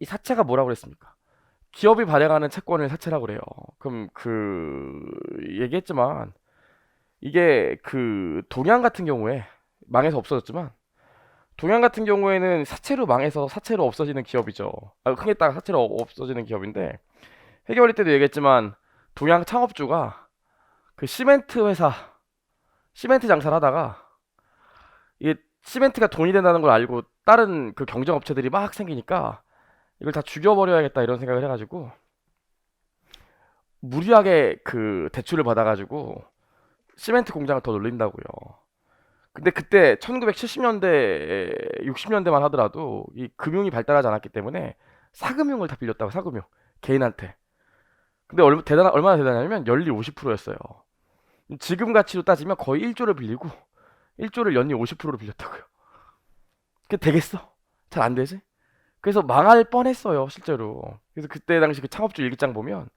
이 사채가 뭐라고 그랬습니까? 기업이 발행하는 채권을 사채라고 그래요. 그럼 그 얘기했지만 이게 그 동양 같은 경우에 망해서 없어졌지만 동양 같은 경우에는 사채로 망해서 사채로 없어지는 기업이죠. 아, 흥했다가 사채로 없어지는 기업인데 해결할 때도 얘기했지만 동양 창업주가 그 시멘트 회사 시멘트 장사를 하다가 이게 시멘트가 돈이 된다는 걸 알고 다른 그 경쟁 업체들이 막 생기니까 이걸 다 죽여버려야겠다 이런 생각을 해가지고 무리하게 그 대출을 받아가지고 시멘트 공장을 더 늘린다고요. 근데 그때 1970년대, 60년대만 하더라도 이 금융이 발달하지 않았기 때문에 사금융을 다 빌렸다고 사금융 개인한테. 근데 얼마 대단 얼마나 대단하냐면 연리 50%였어요. 지금 가치로 따지면 거의 1조를 빌리고 1조를 연리 50%로 빌렸다고요. 그게 되겠어? 잘 안 되지? 그래서 망할 뻔했어요, 실제로. 그래서 그때 당시 그 창업주 일기장 보면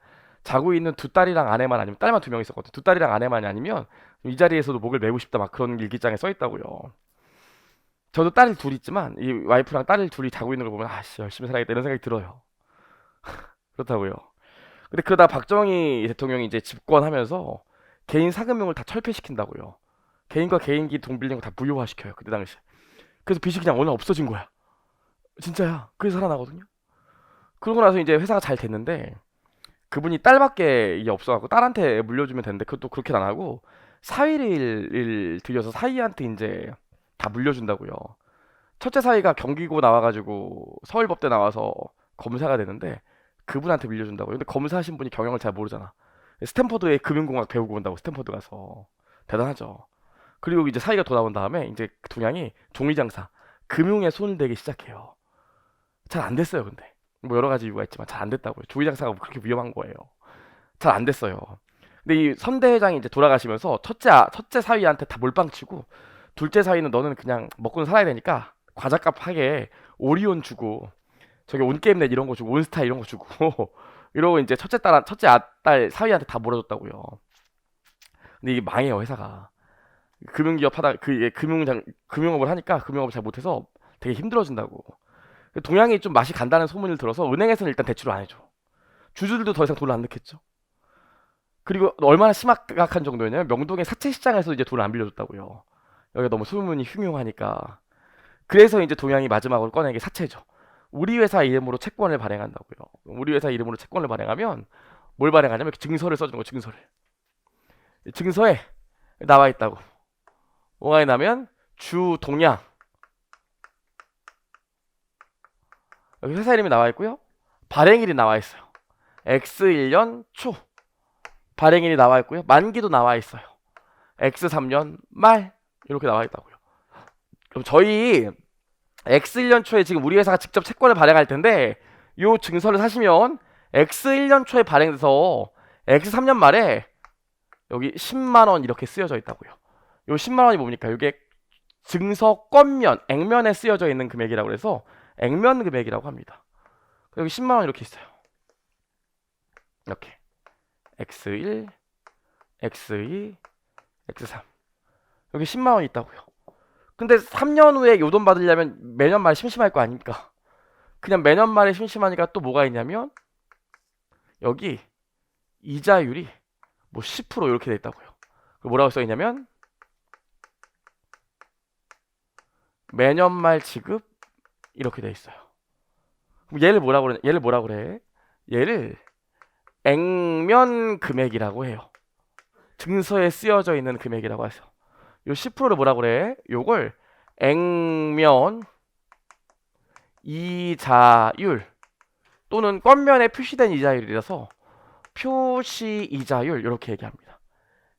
자고 있는 두 딸이랑 아내만 아니면 딸만 두 명 있었거든. 두 딸이랑 아내만이 아니면 이 자리에서도 목을 메고 싶다 막 그런 일기장에 써 있다고요. 저도 딸이 둘 있지만 이 와이프랑 딸을 둘이 자고 있는 걸 보면 아씨 열심히 살아야겠다 이런 생각이 들어요. 그렇다고요. 근데 그러다 박정희 대통령이 이제 집권하면서 개인 사금융을 다 철폐시킨다고요. 개인과 개인기 돈 빌린 거 다 무효화시켜요. 그때 당시. 그래서 빚이 그냥 오늘 없어진 거야. 진짜야. 그래서 살아나거든요. 그러고 나서 이제 회사가 잘 됐는데 그분이 딸밖에 없어갖고 딸한테 물려주면 되는데 그것도 그렇게 안 하고 사위를 들여서 사위한테 이제 다 물려준다고요. 첫째 사위가 경기고 나와가지고 서울법대 나와서 검사가 되는데 그분한테 물려준다고요. 근데 검사하신 분이 경영을 잘 모르잖아. 스탠퍼드에 금융공학 배우고 온다고 스탠퍼드 가서 대단하죠. 그리고 이제 사위가 돌아온 다음에 이제 그 동양이 종이장사 금융에 손을 대기 시작해요. 잘 안 됐어요, 근데. 뭐 여러 가지 이유가 있지만 잘 안 됐다고요. 종이장사가 그렇게 위험한 거예요. 잘 안 됐어요. 근데 이 선대 회장이 이제 돌아가시면서 첫째 아- 첫째 사위한테 다 몰빵치고 둘째 사위는 너는 그냥 먹고는 살아야 되니까 과자값 하게 오리온 주고 저기 온게임넷 이런 거 주고 온스타 이런 거 주고 이러고 이제 첫째 딸 첫째 아- 딸 사위한테 다 몰아줬다고요. 근데 이게 망해요 회사가. 금융기업 하다 그 금융장 금융업을 하니까 금융업을 잘 못해서 되게 힘들어진다고. 동양이 좀 맛이 간다는 소문을 들어서 은행에서는 일단 대출을 안 해줘. 주주들도 더 이상 돈을 안 넣겠죠. 그리고 얼마나 심각한 정도였냐면 명동의 사채 시장에서 이제 돈을 안 빌려줬다고요. 여기가 너무 소문이 흉흉하니까. 그래서 이제 동양이 마지막으로 꺼낸 게 사채죠. 우리 회사 이름으로 채권을 발행한다고요. 우리 회사 이름으로 채권을 발행하면 뭘 발행하냐면 증서를 써주는 거 증서를. 이 증서에 나와 있다고. 뭐가 나면 주 동양 여기 회사 이름이 나와 있고요. 발행일이 나와 있어요. X1년 초 발행일이 나와 있고요. 만기도 나와 있어요. X3년 말 이렇게 나와 있다고요. 그럼 저희 X1년 초에 지금 우리 회사가 직접 채권을 발행할 텐데 요 증서를 사시면 X1년 초에 발행돼서 X3년 말에 여기 10만 원 이렇게 쓰여져 있다고요. 요 10만 원이 뭡니까? 이게 증서 건면, 액면에 쓰여져 있는 금액이라고 그래서 액면 금액이라고 합니다. 여기 10만 원 이렇게 있어요. 이렇게 X1, X2, X3 여기 10만 원 있다고요. 근데 3년 후에 요돈 받으려면 매년 말 심심할 거 아닙니까? 그냥 매년 말에 심심하니까 또 뭐가 있냐면 여기 이자율이 뭐 10% 이렇게 돼 있다고요. 그 뭐라고 써 있냐면 매년 말 지급 이렇게 돼 있어요. 그럼 얘를 뭐라고 그래? 얘를 뭐라고 그래? 얘를 액면 금액이라고 해요. 증서에 쓰여져 있는 금액이라고 해서 요 10%를 뭐라고 그래? 요걸 액면 이자율 또는 건면에 표시된 이자율이라서 표시 이자율 이렇게 얘기합니다.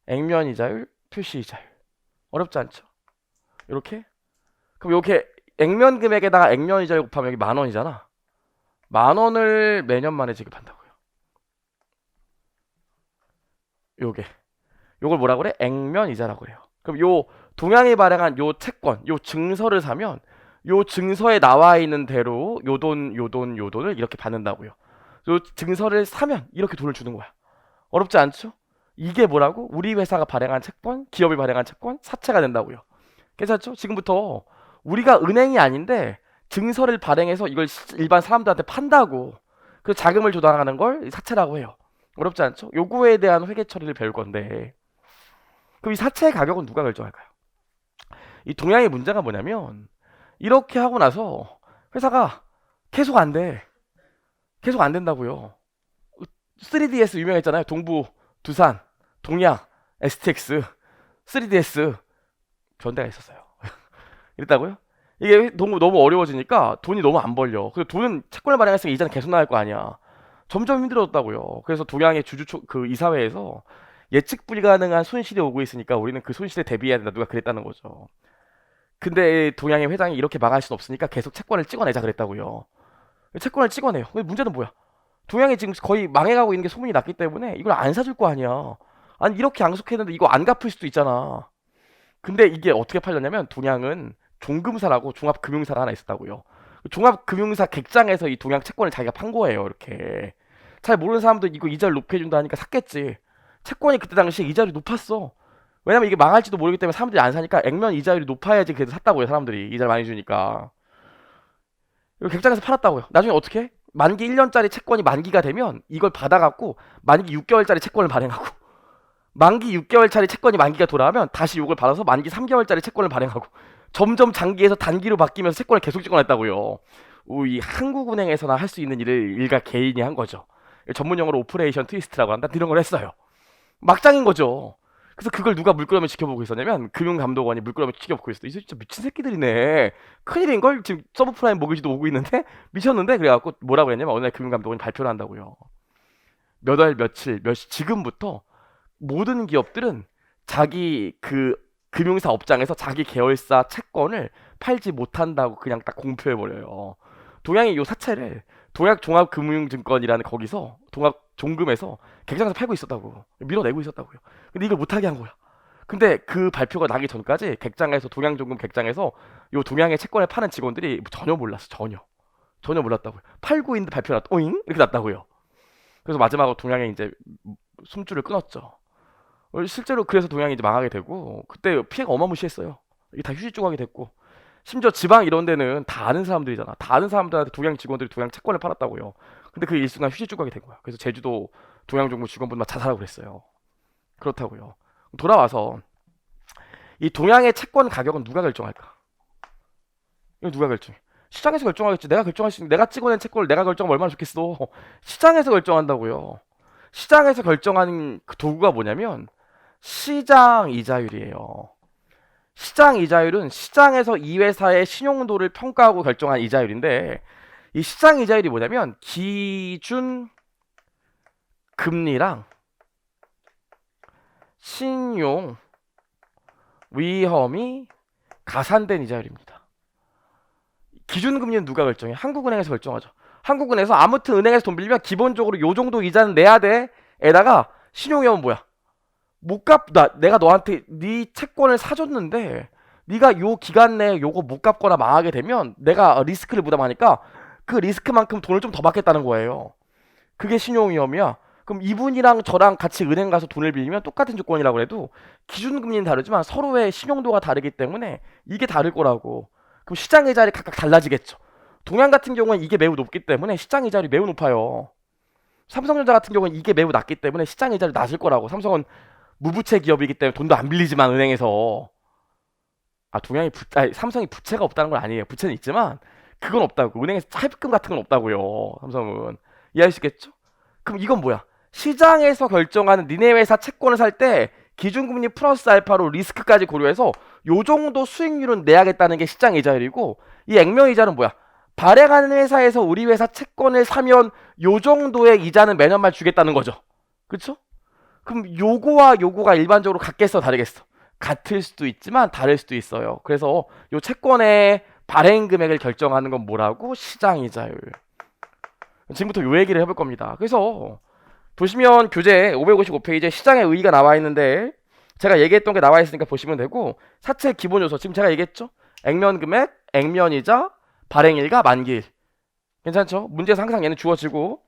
액면 이자율, 표시 이자율. 어렵지 않죠? 이렇게? 그럼 이렇게 액면 금액에다가 액면 이자율 곱하면 여기 만 원이잖아. 만 원을 매년 만에 지급한다고요. 요게. 요걸 뭐라 그래? 액면 이자라고 해요. 그럼 요 동양이 발행한 요 채권, 요 증서를 사면 요 증서에 나와 있는 대로 요 돈, 요 돈, 요 돈을 이렇게 받는다고요. 요 증서를 사면 이렇게 돈을 주는 거야. 어렵지 않죠? 이게 뭐라고? 우리 회사가 발행한 채권, 기업이 발행한 채권, 사채가 된다고요. 괜찮죠? 지금부터 우리가 은행이 아닌데 증서를 발행해서 이걸 시- 일반 사람들한테 판다고 그 자금을 조달하는 걸 사채라고 해요. 어렵지 않죠? 요구에 대한 회계 처리를 배울 건데 그럼 이 사채의 가격은 누가 결정할까요? 이 동양의 문제가 뭐냐면 이렇게 하고 나서 회사가 계속 안 돼. 계속 안 된다고요. 3DS 유명했잖아요. 동부, 두산, 동양, STX, 3DS 전대가 있었어요. 이랬다고요? 이게 너무 너무 어려워지니까 돈이 너무 안 벌려. 그래서 돈은 채권을 발행했으니까 이자는 계속 나갈 거 아니야. 점점 힘들어졌다고요. 그래서 동양의 주주 초, 그 이사회에서 예측 불가능한 손실이 오고 있으니까 우리는 그 손실에 대비해야 된다. 누가 그랬다는 거죠. 근데 동양의 회장이 이렇게 망할 순 없으니까 계속 채권을 찍어내자 그랬다고요. 채권을 찍어내요. 근데 문제는 뭐야? 동양이 지금 거의 망해가고 있는 게 소문이 났기 때문에 이걸 안 사줄 거 아니야. 아니 이렇게 양속했는데 이거 안 갚을 수도 있잖아. 근데 이게 어떻게 팔렸냐면 동양은 종금사라고 종합금융사가 하나 있었다고요. 종합금융사 객장에서 이 동양 채권을 자기가 판 거예요. 이렇게 잘 모르는 사람도 이거 이자를 높게 준다 하니까 샀겠지. 채권이 그때 당시에 이자율이 높았어. 왜냐면 이게 망할지도 모르기 때문에 사람들이 안 사니까 액면 이자율이 높아야지 그래도 샀다고요. 사람들이 이자를 많이 주니까. 이거 객장에서 팔았다고요. 나중에 어떻게? 해? 만기 1년짜리 채권이 만기가 되면 이걸 받아갖고 만기 6개월짜리 채권을 발행하고 만기 6개월짜리 채권이 만기가 돌아오면 다시 이걸 받아서 만기 3개월짜리 채권을 발행하고 점점 장기에서 단기로 바뀌면서 채권을 계속. 오, 이 한국은행에서나 할 수 있는 일을 일가 개인이 한 거죠. 전문 용어로 오퍼레이션 트위스트라고 한다. 이런 걸 했어요. 막장인 거죠. 그래서 그걸 누가 물끄러미 지켜보고 있었냐면 금융감독원이 물끄러미 지켜보고 있었어. 이 진짜 미친 새끼들이네. 큰일인 걸 지금 서브프라임 모기지도 오고 있는데 미쳤는데 그래갖고 뭐라 그랬냐면 어느 날 금융감독원이 발표를 한다고요. 몇 월 며칠 몇 시 지금부터 모든 기업들은 자기 그 금융사 업장에서 자기 계열사 채권을 팔지 못한다고 그냥 딱 공표해 버려요. 동양이 요 사채를 동양 종합금융증권이라는 거기서 동합 종금에서 객장에서 팔고 있었다고 밀어내고 있었다고요. 근데 이걸 못하게 한 거야. 근데 그 발표가 나기 전까지 객장에서 동양 종금 객장에서 요 동양의 채권을 파는 직원들이 전혀 몰랐어 전혀 전혀 몰랐다고요. 팔고 있는데 발표가 났, 오잉 이렇게 났다고요. 그래서 마지막으로 동양이 이제 숨줄을 끊었죠. 어, 실제로 그래서 동양이 이제 망하게 되고 그때 피해가 어마무시했어요. 이게 다 휴지 조각이 됐고 심지어 지방 이런 데는 다 아는 사람들이잖아. 다 아는 사람들한테 동양 직원들이 동양 채권을 팔았다고요. 근데 그 일순간 휴지 조각이 된 거야. 그래서 제주도 동양 정부 직원분만 자살하고 그랬어요. 그렇다고요. 돌아와서 이 동양의 채권 가격은 누가 결정할까? 이거 누가 결정해? 시장에서 결정하겠지. 내가 결정할 수 있는 내가 찍어낸 채권을 내가 결정하면 얼마나 좋겠어. 시장에서 결정한다고요. 시장에서 결정하는 그 도구가 뭐냐면 시장 이자율이에요. 시장 이자율은 시장에서 이 회사의 신용도를 평가하고 결정한 이자율인데 이 시장 이자율이 뭐냐면 기준 금리랑 신용 위험이 가산된 이자율입니다. 기준 금리는 누가 결정해? 한국은행에서 결정하죠. 한국은행에서 아무튼 은행에서 돈 빌리면 기본적으로 요 정도 이자는 내야 돼. 에다가 신용위험은 뭐야? 못 갚, 나, 내가 너한테 네 채권을 사줬는데 네가 요 기간 내에 요거 못 갚거나 망하게 되면 내가 리스크를 부담하니까 그 리스크만큼 돈을 좀 더 받겠다는 거예요. 그게 신용위험이야. 그럼 이분이랑 저랑 같이 은행 가서 돈을 빌리면 똑같은 조건이라고 해도 기준금리는 다르지만 서로의 신용도가 다르기 때문에 이게 다를 거라고. 그럼 시장 이자율이 각각 달라지겠죠. 동양 같은 경우는 이게 매우 높기 때문에 시장 이자율이 매우 높아요. 삼성전자 같은 경우는 이게 매우 낮기 때문에 시장 이자율이 낮을 거라고. 삼성은 무부채 기업이기 때문에 돈도 안 빌리지만 은행에서 아 동양이 부, 아니, 삼성이 부채가 없다는 건 아니에요. 부채는 있지만 그건 없다고. 은행에서 차입금 같은 건 없다고요. 삼성은 이해할 수 있겠죠? 그럼 이건 뭐야? 시장에서 결정하는 니네 회사 채권을 살 때 기준금리 플러스 알파로 리스크까지 고려해서 요 정도 수익률은 내야겠다는 게 시장 이자율이고 이 액면 이자는 뭐야? 발행하는 회사에서 우리 회사 채권을 사면 요 정도의 이자는 매년 말 주겠다는 거죠. 그쵸? 그럼 요거와 요거가 일반적으로 같겠어 다르겠어? 같을 수도 있지만 다를 수도 있어요. 그래서 요 채권의 발행 금액을 결정하는 건 뭐라고? 시장 이자율. 지금부터 요 얘기를 해볼 겁니다. 그래서 보시면 교재 555페이지에 시장의 의의가 나와 있는데 제가 얘기했던 게 나와 있으니까 보시면 되고 사채 기본 요소 지금 제가 얘기했죠? 액면 금액, 액면 이자, 발행일과 만기일. 괜찮죠? 문제에서 항상 얘는 주어지고